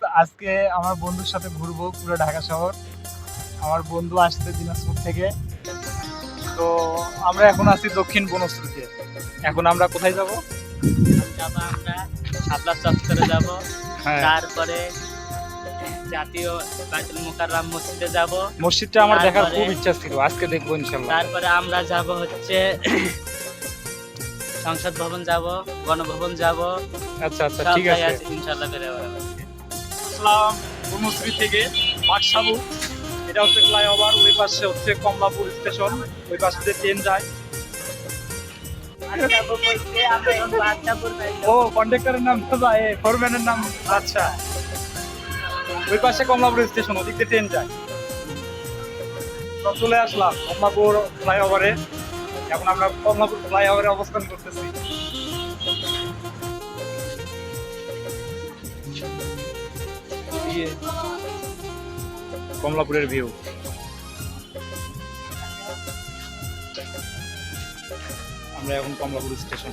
আজকে আমার বন্ধুর সাথে ঘুরবো পুরো ঢাকা শহর। আমার বন্ধু আসছে দিনাজপুর থেকে। তো আমরা এখন আছি দক্ষিণ বনশ্রীতে এখন আমরা কোথায় যাব? যাব আমরা শাপলা চত্বরে যাব। হ্যাঁ। তারপরে জাতীয় বাইতুল মুকাররাম মসজিদে যাব। মসজিদটা আমার দেখার তারপরে- খুব ইচ্ছা ছিল আজকে দেখব ইনশাল্লাহ। তারপরে আমরা যাব হচ্ছে সংসদ ভবন যাব গণভবন যাব। আচ্ছা আচ্ছা ঠিক আছে। আসলাম বনশ্রী থেকে মাকসাবু এটা হচ্ছে ফ্লাইওভার, ওই পাশে হচ্ছে কমলাপুর স্টেশন, ওই পাশে দিয়ে ট্রেন যায়। ও কন্ডাক্টরের নাম তো এ ফোরম্যানের নাম আচ্ছা। ওই পাশে কমলাপুর স্টেশন, ওদিক দিয়ে ট্রেন যায়। চলে আসলাম কমলাপুর ফ্লাইওভারে। এখন আমরা কমলাপুর ফ্লাইওভারে অবস্থান করতেছি। কমলাপুরের ভিউ আমরা এখন কমলাপুর স্টেশন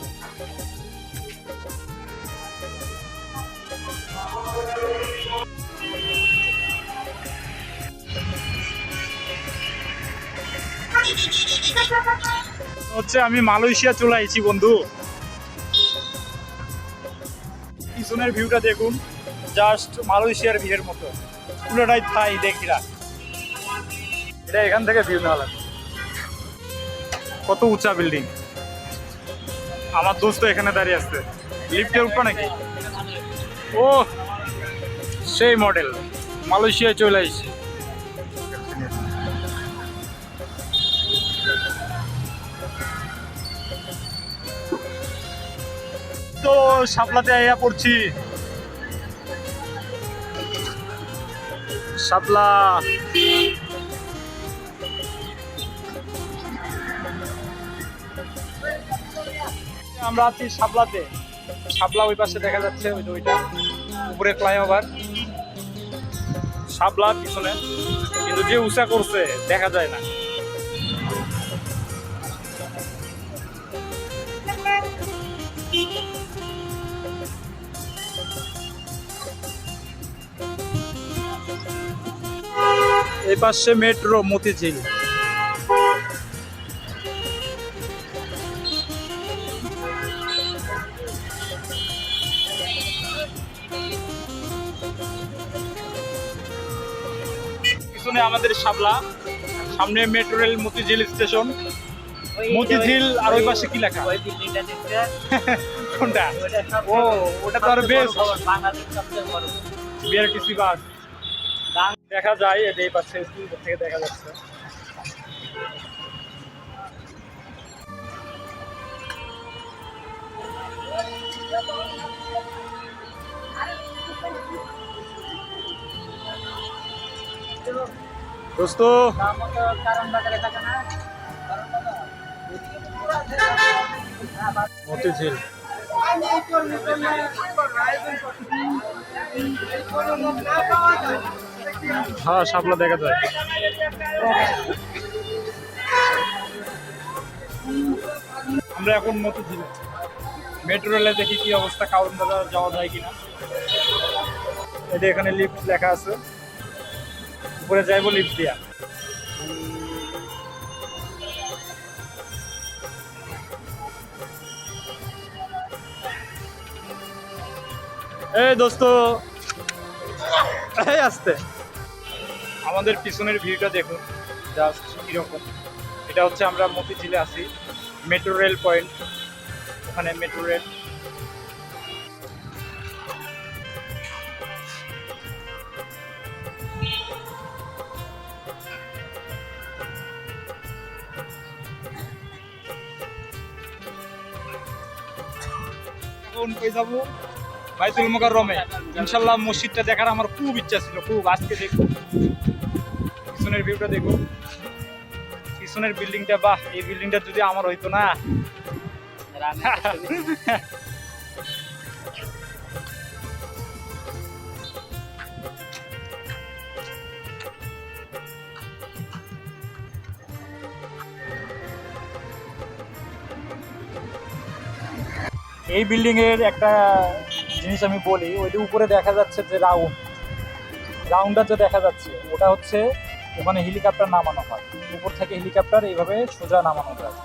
হচ্ছে আমি মালয়েশিয়া চলে আইছি বন্ধু। পিছনের ভিউটা দেখুন। জাস্ট মালয়েশিয়ার ভিড়ের মতো। পুরোটাই থাই দেখিরা এটা এখান থেকে ভিউ নেওয়া কত উঁচা বিল্ডিং আমার দোস্ত এখানে দাঁড়িয়ে আসছে লিফটে উঠবো নাকি? ও, সেই মডেল মালয়েশিয়ায় চলে আসছে তো শাপলাতে আইয়া পড়ছি। শাপলা আমরা আছি শাপলাতে শাপলা ওই পাশে দেখা যাচ্ছে, ওই ওইটা উপরে ফ্লাইওভার। শাপলা পিছনে। কিন্তু যে উঁচা করছে, দেখা যায় না। এই পাশে মেট্রো মতিঝিল। পিছনে আমাদের শাপলা সামনে metro rail Motijheel station. Motijheel আর ওই পাশে কি লেখা? কোনটা? ওটা ও ওটা তো আরও বড় বিআরটিসি বাস দেখা যায় এটা এই পাশে স্কুল থেকে দেখা যাচ্ছে। দোস্ত। তার মতো হ্যাঁ শাপলা দেখা যায়। আমরা এখন মতো মতিঝিল মেট্রো রেলে দেখি কি অবস্থা কাউন বাজার যাওয়া যায় কিনা। এটা এখানে লিফট লেখা আছে। উপরে যাইবো লিফট দিয়া। এই দোস্ত, এই আসতে। আমাদের পিছনের ভিউটা দেখুন জাস্ট কীরকম। এটা হচ্ছে আমরা মতিঝিলে আছি মেট্রো রেল পয়েন্ট ওখানে মেট্রো রেল ইনশাল্লাহ মসজিদটা দেখার আমার খুব ইচ্ছা ছিল, খুব আজকে দেখব। পিছনের ভিউটা দেখুন। পিছনের বিল্ডিংটা বাহ, এই বিল্ডিংটা যদি আমার হইতো না। এই বিল্ডিং এর একটা জিনিস আমি বলি, ওই উপরে দেখা যাচ্ছে যে রাউন্ড গ্রাউন্ডটা যে দেখা যাচ্ছে, ওটা হচ্ছে ওখানে হেলিকপ্টার নামানো হয়। উপর থেকে হেলিকপ্টার এইভাবে সোজা নামানো যায়।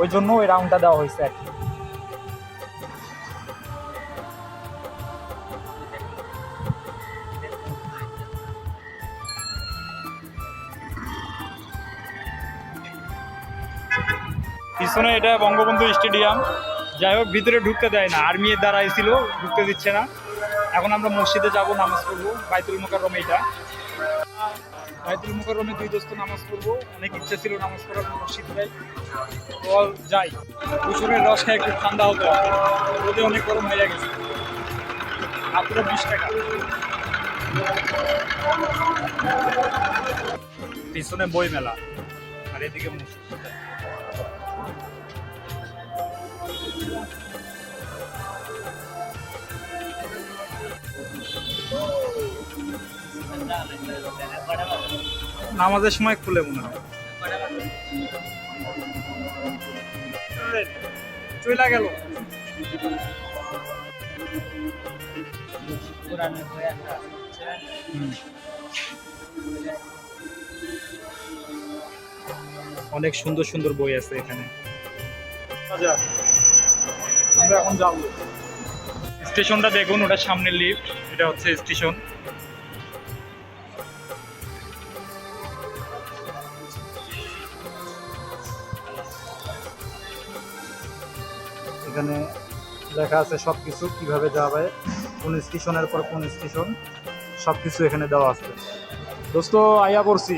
ওই জন্য ওই রাউন্ডটা দেওয়া হয়েছে আর কি। পিছনে এটা বঙ্গবন্ধু স্টেডিয়াম। যাই হোক, ভিতরে ঢুকতে দেয় না। আর্মি দ্বারা ছিল ঢুকতে দিচ্ছে না। এখন আমরা মসজিদে যাব, নামাজ পড়ব। বাইতুল মোকাররম এটা। বাইতুল মোকাররমে দুই দোস্ত নামাজ পড়ব। অনেক ইচ্ছা ছিল নামাজ পড়ার মসজিদ যাই। তো যাই। কুসুরের রস খায় একটু ঠান্ডা হতো। রোদে অনেক গরম হয়ে গেছে। মাত্র বিশ টাকা। পিছনে বই মেলা আর এদিকে মসজিদ। নামাজের সময় খুলে মনে হয়। চলে গেল। অনেক সুন্দর সুন্দর বই আছে এখানে। আচ্ছা আমরা এখন যাব। স্টেশনটা দেখুন ওটা সামনের লিফট এটা হচ্ছে স্টেশন। এখানে লেখা আছে সব কিছু কীভাবে যাওয়া যায় কোন স্টেশনের পর কোন স্টেশন সব কিছু এখানে দেওয়া আছে। দোস্ত আইয়া করছি।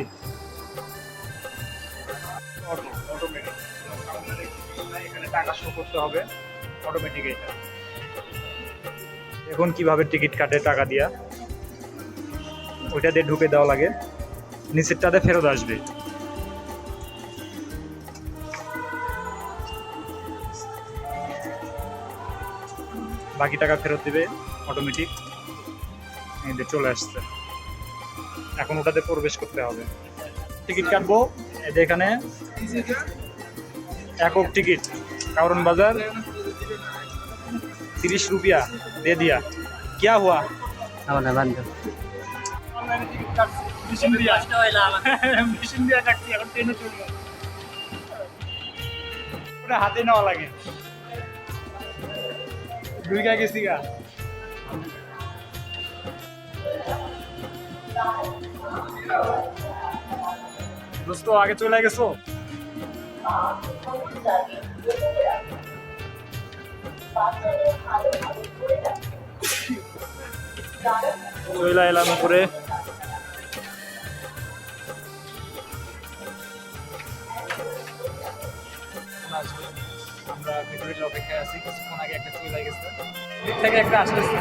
অটোমেটিক এখানে টাকা শো করতে হবে অটোমেটিক এটা এখন কীভাবে টিকিট কাটে টাকা দিয়া? ওইটা দিয়ে ঢুকে দেওয়া লাগে। নিচেরটাতে ফেরত আসবে। বাকি টাকা ফেরত দিবে অটোমেটিক এদের চলে আসছে। এখন ওটাতে প্রবেশ করতে হবে। টিকিট কাটবো? যে এখানে। একক টিকিট, কারণ বাজার তিরিশ রুপিয়া। দে দিয়া क्या हुआ আমাদের বান্ধব মেশিন দিয়া কষ্ট হইলাম মেশিন দিয়া টাকছি এখন ট্রেনে চলবো ওটা হাতে নেওয়া লাগে দুই গা গেছি গা দোস্ত আগে চলে গেছো চলে এলাম উপরে। আমরা ভিতরে অপেক্ষায় আছি, কিছুক্ষণ আগে একটা চলে গেছে। থেকে একটা আসতেছে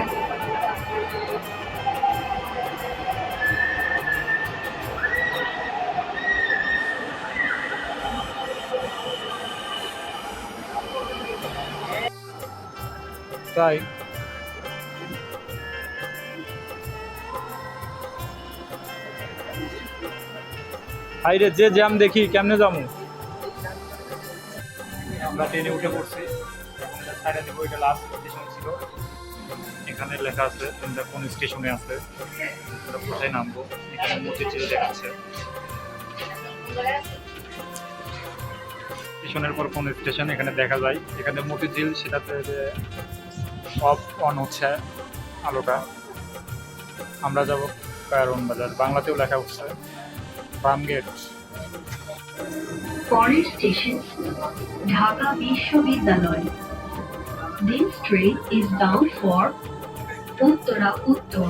তাই। হাইরে যে জ্যাম দেখি, কেমনে যাব আমরা ট্রেনে উঠে পড়ছি। সাইডে দেবো, এটা লাস্ট স্টেশন ছিল। এখানে লেখা আছে ট্রেনটা কোন স্টেশনে আছে? আমরা কোথায় নামবো? এখানে মতিঝিল দেখাচ্ছে। স্টেশনের পর কোন স্টেশন এখানে দেখা যায়। এখানে মতিঝিল সেটাতে অফ অন হচ্ছে আলোটা। আমরা যাব কারণ বাজার। বাংলাতেও লেখা হচ্ছে ফার্ম গেট পরের স্টেশন ঢাকা বিশ্ববিদ্যালয়। This train is bound for Uttara উত্তর।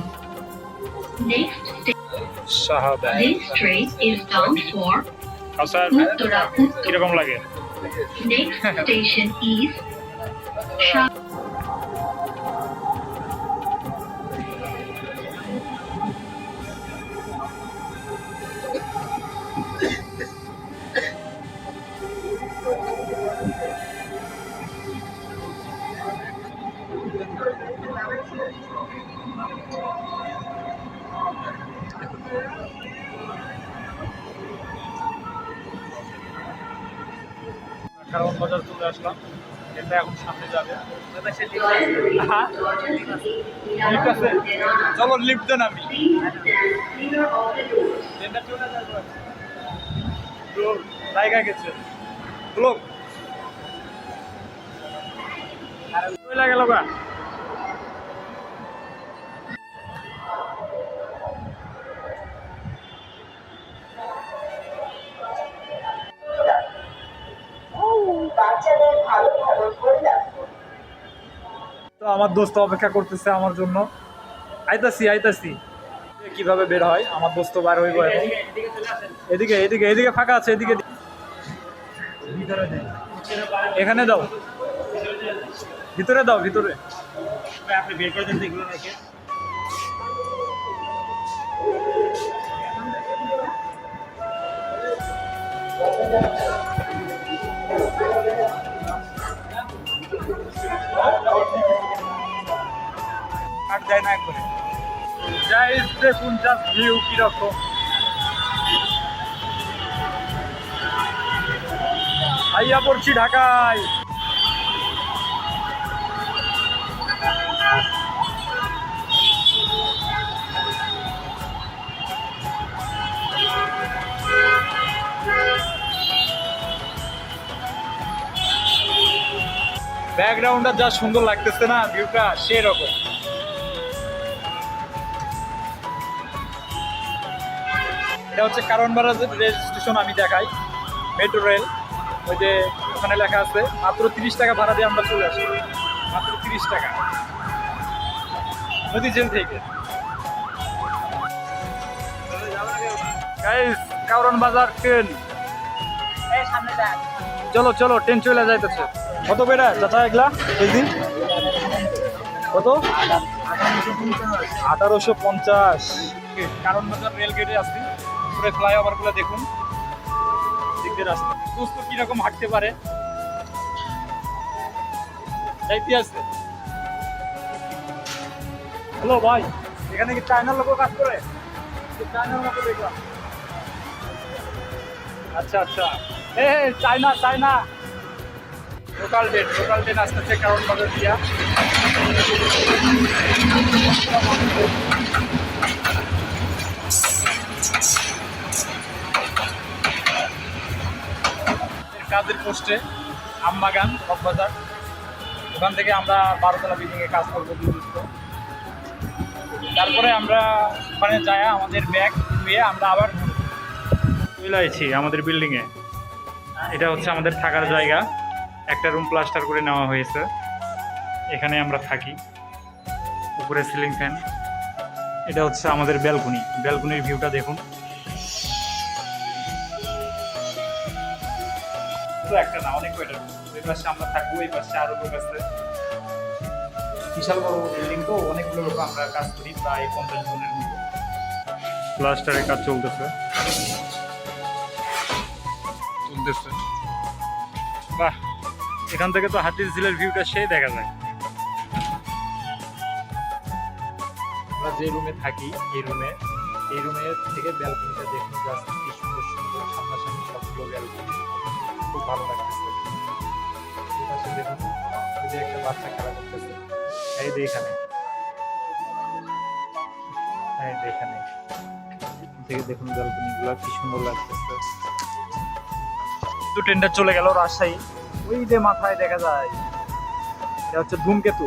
Next station, শাহাদা this train is bound for আচ্ছা উত্তরা কীরকম লাগে? Next station is Shah ঠিক আছে চলো আমি। নামি জায়গায় গেছে। আমার দোস্ত অপেক্ষা করতেছে আমার জন্য। আইতাছি আইতাছি। কীভাবে বের হয়? আমার দোস্ত বার হইব এদিকে এদিকে এদিকে ফাঁকা আছে এদিকে এখানে দাও। ভিতরে দাও ভিতরে। আপনি বের করে দেন এগুলো রেখে। কাট যায় না একবারে। যাই দেখুন জাস্ট ভিউ কীরকম। আইয়া পড়ছি ঢাকায়। ব্যাকগ্রাউন্ডটা যা সুন্দর লাগতেছে না ভিউটা সেরকম। এটা হচ্ছে কারণ বাজার রেল স্টেশন আমি দেখাই মেট্রো রেল। ওই যে ওখানে লেখা আছে মাত্র তিরিশ টাকা ভাড়া দিয়ে আমরা চলে আসি। মাত্র তিরিশ টাকা। নদী জেল থেকে কারণ বাজার ট্রেন। চলো চলো ট্রেন চলে যাইতেছে। কত বেড়া? চাচা এগুলা কেজি কত? আঠারোশো পঞ্চাশ। কারণ বাজার রেল গেটে আসছি পুরো ফ্লাইওভারগুলো দেখুন। দিক রাস্তা। হাঁটতে পারে। হ্যালো ভাই, এখানে কি চায়নার লোক কাজ করে? আচ্ছা আচ্ছা। এ China China local train local train আসতেছে কারণ বাজার দিয়া? কাজের পোস্টে আমবাগান কক্সবাজার ওখান থেকে আমরা বারোতলা বিল্ডিংয়ে কাজ করব দুর্গত তারপরে আমরা ওখানে যাই আমাদের ব্যাগ ধুয়ে আমরা আবার চলে আইছি আমাদের বিল্ডিংয়ে এটা হচ্ছে আমাদের থাকার জায়গা। একটা রুম প্লাস্টার করে নেওয়া হয়েছে। এখানে আমরা থাকি। উপরে সিলিং ফ্যান এটা হচ্ছে আমাদের ব্যালকনি ব্যালকনির ভিউটা দেখুন। তো একটা না অনেক কয়টা ওই পাশে আমরা থাকব এই পাশে আরও লোক আছে। বিশাল বড় বিল্ডিং তো অনেকগুলো লোক আমরা কাজ করি প্রায় পঞ্চাশ জনের মতো। প্লাস্টারের কাজ চলতেছে। চলতেছে। বাহ এখান থেকে তো হাতির ঝিলের ভিউটা সেই দেখা যায়। আমরা যে রুমে থাকি এই রুমে এই রুমে থেকে ব্যালকনিটা দেখুন জাস্ট খুব ভালো লাগতেছে। একটা বাচ্চা খেলা করতেছে। এই যে এখানে। দেখুন কি সুন্দর ট্রেনটা চলে রাজশাহী। ওই যে মাথায় দেখা যায়, এটা হচ্ছে ধূমকেতু।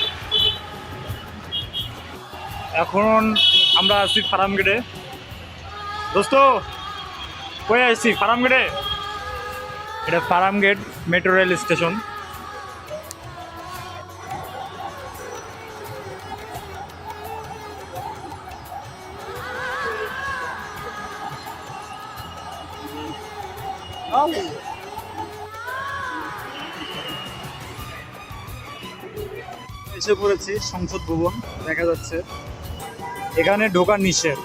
এখন আমরা আসি ফারাম গেটে দোস্ত কয়ে আসছি ফার্ম গেটে এটা ফারামগেট মেট্রো রেল স্টেশন। এসে পড়েছি সংসদ ভবন, দেখা যাচ্ছে। এখানে ঢোকার নিষেধ।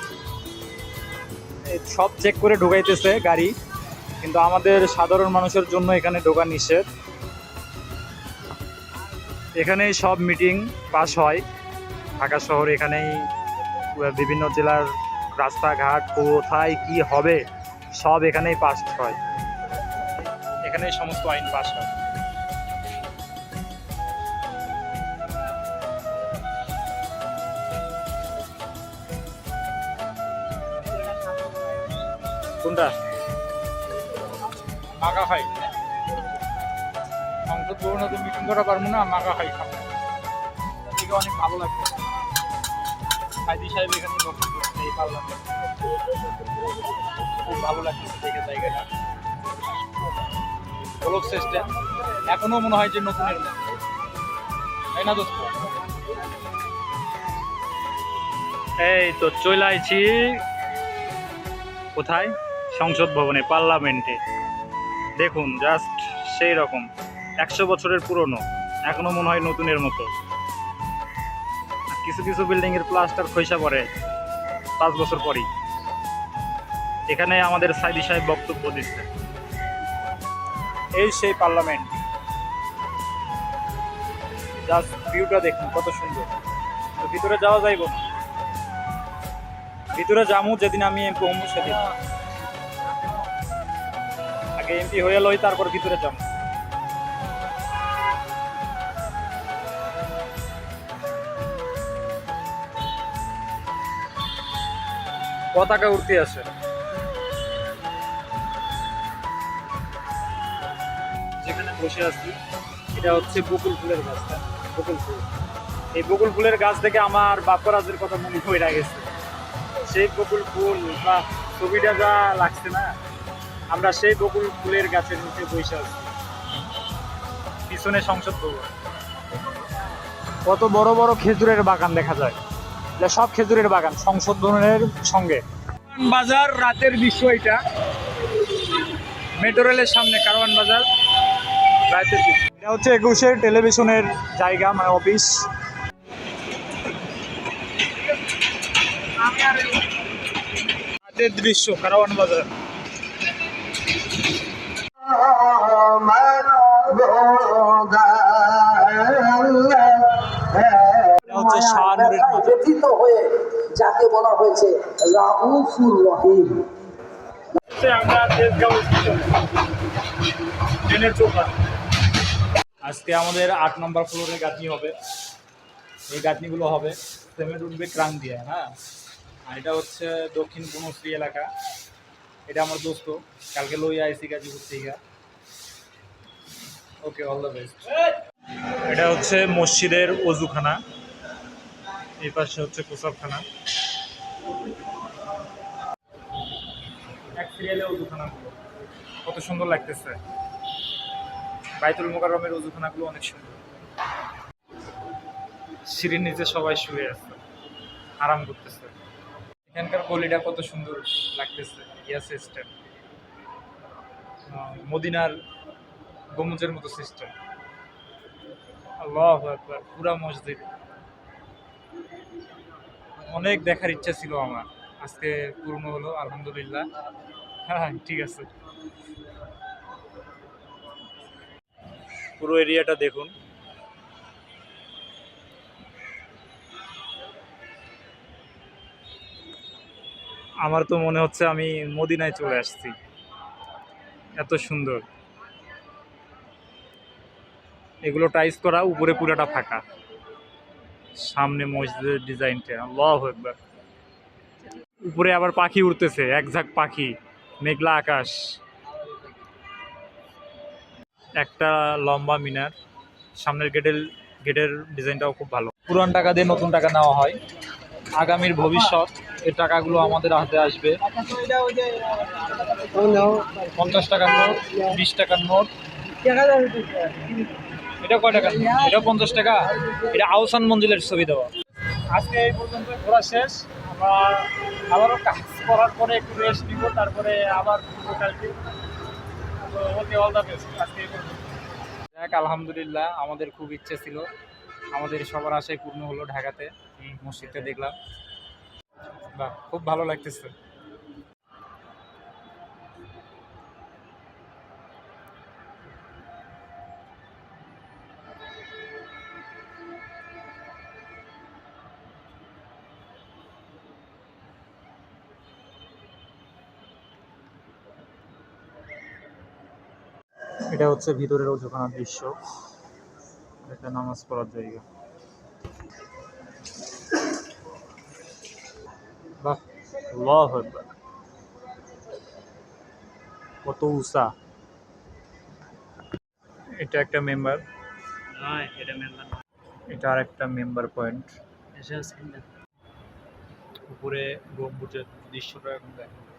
সব চেক করে ঢোকাইতেছে গাড়ি, কিন্তু আমাদের সাধারণ মানুষের জন্য এখানে ঢোকা নিষেধ। এখানেই সব মিটিং পাস হয়। ঢাকা শহর এখানেই, বিভিন্ন জেলার রাস্তাঘাট, কোথায় কি হবে, সব এখানেই পাস হয়। এখানেই সমস্ত আইন পাস হয়। কোনটা? মাগা খাই। সংসদ ভবনে তো মিটিং করা পারব না মাগা খাই খাব। এদিকে অনেক ভালো লাগছে সাইদি সাহেব এখানে করছে এই পার্লামেন্ট খুব ভালো লাগছে দেখে জায়গাটা। গোলক সিস্টেম এখনও মনে হয় যে নতুনের মতো। তাই না দোস্ত? এই তো চলে আইছি। কোথায়? সংসদ ভবনে, পার্লামেন্টে। দেখুন জাস্ট সেই রকম। একশো বছরের পুরনো, এখনও মনে হয় নতুনের মতো। কিছু কিছু বিল্ডিং এর প্লাস্টার খৈসা পড়ে পাঁচ বছর পরই। এখানে আমাদের সাইদি সাহেব বক্তব্য দিচ্ছে। এই সেই পার্লামেন্ট। জাস্ট ভিউটা দেখুন, কত সুন্দর। তো ভিতরে যাওয়া যাইব ভিতরে যামু যেদিন আমি এমপি হমু সেদিন আগে এমপি হয়ে লই তারপর ভিতরে যাব পতাকা উঠতে আছে যেখানে বসে আছি এটা হচ্ছে বকুল ফুলের গাছ হ্যাঁ, বকুল ফুল। এই বকুল ফুলের গাছ থেকে আমার বাপ্পরাজের কথা মনে হয়ে গেছে। সেই বকুল ফুল বা ছবিটা যা লাগছে না আমরা সেই বকুল ফুলের গাছের নিচে বসে আছি। পিছনে সংসদ ভবন। কত বড় বড় খেজুরের বাগান দেখা যায়। এটা সব খেজুরের বাগান, সংসদ ভবনের সঙ্গে। বাজার রাতের দৃশ্য এটা। মেট্রো রেলের সামনে কারওয়ান বাজার রাতের দৃশ্য। এটা হচ্ছে একুশের টেলিভিশনের জায়গা মানে অফিস। রাতের দৃশ্য, কারওয়ান বাজার এটা হচ্ছে শাহনুরের মাজার। ব্যথিত হয়ে যাকে বলা হয়েছে রাউফুর রহিম। আজকে আমাদের আট নম্বর ফ্লোরে গাঁথনি হবে। এই গাঁথনিগুলো হবে। সিমেন্ট উঠবে ক্রাং দিয়ে হ্যাঁ? আর এটা হচ্ছে দক্ষিণ বনশ্রী এলাকা। এটা আমার দোস্ত। কালকে লই আইসি গাজীপুর থেকে। ওকে অল দ্য বেস্ট এটা হচ্ছে মসজিদের অজুখানা। এই পাশে হচ্ছে প্রসাবখানা। এক সিরিয়ালে অজুখানাগুলো। কত সুন্দর লাগতেছে। বাইতুল মোকাররমের অজুখানাগুলো অনেক সুন্দর। সিঁড়ির নিচে সবাই শুয়ে আছে। আরাম করতেছে। এখানকার গলিটা কত সুন্দর লাগতেছে, ইয়া সিস্টেম মদিনার গমুজের মতো সিস্টেম আল্লাহ একবার পুরা মসজিদ। অনেক দেখার ইচ্ছা ছিল আমার। আজকে পূর্ণ হলো, আলহামদুলিল্লাহ। হ্যাঁ হ্যাঁ ঠিক আছে। পুরো এরিয়াটা দেখুন। আমার তো মনে হচ্ছে আমি মদিনায় চলে আসছি। এত সুন্দর। এগুলো টাইস করা, উপরে পুরাটা ফাঁকা। সামনে মসজিদের ডিজাইনটা আল্লাহ একবার উপরে আবার পাখি উড়তেছে এক ঝাঁক পাখি, মেঘলা আকাশ। একটা লম্বা মিনার, সামনের গেটের গেটের ডিজাইনটাও খুব ভালো। পুরান টাকা দিয়ে নতুন টাকা নেওয়া হয়। আগামীর ভবিষ্যৎ এই টাকাগুলো আমাদের হাতে আসবে। পঞ্চাশ টাকার নোট, বিশ টাকার নোট। এটা কয় টাকা এটা পঞ্চাশ টাকা? এটা আহসান মঞ্জিলের ছবি দেওয়া। আজকে এই পর্যন্ত ঘোরা শেষ। আমরা আবারও কাজ করার পরে একটু রেস্ট নিব, তারপরে আবার আলহামদুলিল্লাহ, আমাদের খুব ইচ্ছে ছিল। আমাদের সবার আশায় পূর্ণ হলো ঢাকাতে মসজিদটা দেখলাম। বাহ খুব ভালো লাগতেছে। এটা হচ্ছে ভিতরের ওজোখানার দৃশ্য। এটা নামাজ পড়ার জায়গা। বাহ আল্লাহু আকবার। কত উঁচা। এটা একটা মেম্বার। এটা মেম্বার। এটা আর একটা মেম্বার পয়েন্ট। উপরে গম্বুজের দৃশ্যটা এখন দেখেন।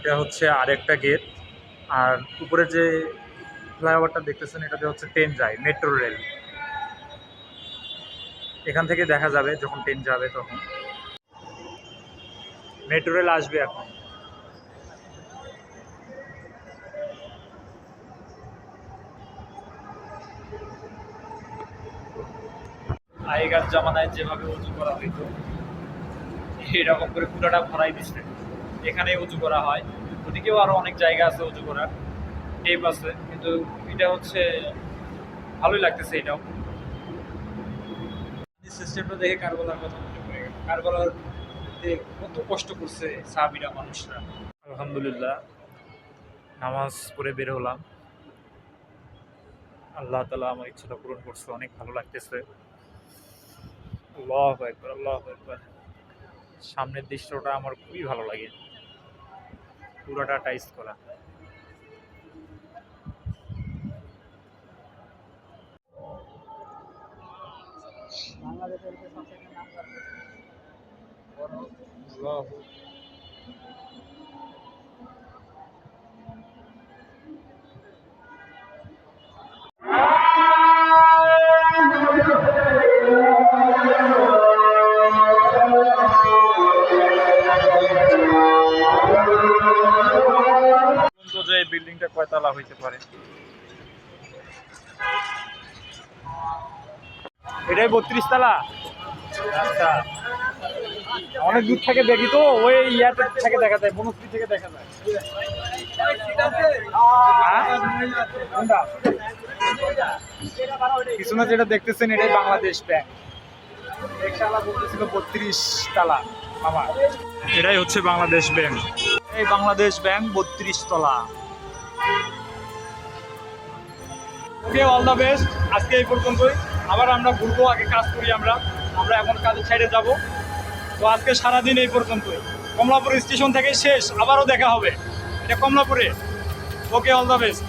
এটা হচ্ছে আরেকটা গেট। আর উপরে যে ফ্লাইওভারটা দেখতেছেন, এটাতে হচ্ছে ট্রেন যায় মেট্রো রেল এখান থেকে দেখা যাবে যখন ট্রেন যাবে তখন। মেট্রো রেল আসবে এখন। আগেকার জামানায় যেভাবে উঁচু করা হইতো, এরকম করে পুরোটা ভরাই দিচ্ছে এখানে উঁচু করা হয়। ওদিকেও আরও অনেক জায়গা আছে উঁচু করার। টেপ আছে, কিন্তু এটা হচ্ছে ভালোই লাগতেছে এটাও। সিস্টেমটা দেখে কারবালার কথা মনে পড়ে গেল। কারবালার কত কষ্ট করছে সাহাবিরা, মানুষরা। আলহামদুলিল্লাহ, নামাজ পড়ে বের হলাম। আল্লাহ তালা আমার ইচ্ছাটা পূরণ করছে, অনেক ভালো লাগতেছে। আল্লাহ একবার আল্লাহ একবার সামনের দৃশ্যটা আমার খুবই ভালো লাগে। পুরোটা টাইস করা। আল্লাহ বিল্ডিংটা কয়তলা হইতে পারে? এটাই বত্রিশ তলা আচ্ছা। অনেক দূর থেকে দেখি তো ওই ইয়াতে থেকে দেখা যায় বনশ্রী থেকে দেখা যায়। হ্যাঁ? পিছনে যেটা দেখতেছেন এটাই বাংলাদেশ ব্যাংক। বলতেছিল বত্রিশ তালা মামা এটাই হচ্ছে বাংলাদেশ ব্যাংক। এই বাংলাদেশ ব্যাংক বত্রিশ তলা ওকে অল দ্য বেস্ট আজকে এই পর্যন্তই। আবার আমরা ঘুরবো, আগে কাজ করি আমরা। আমরা এখন কাজের সাইডে যাব। তো আজকে সারাদিন এই পর্যন্তই। কমলাপুর স্টেশন থেকে শেষ, আবারও দেখা হবে। এটা কমলাপুরে। Okay all the best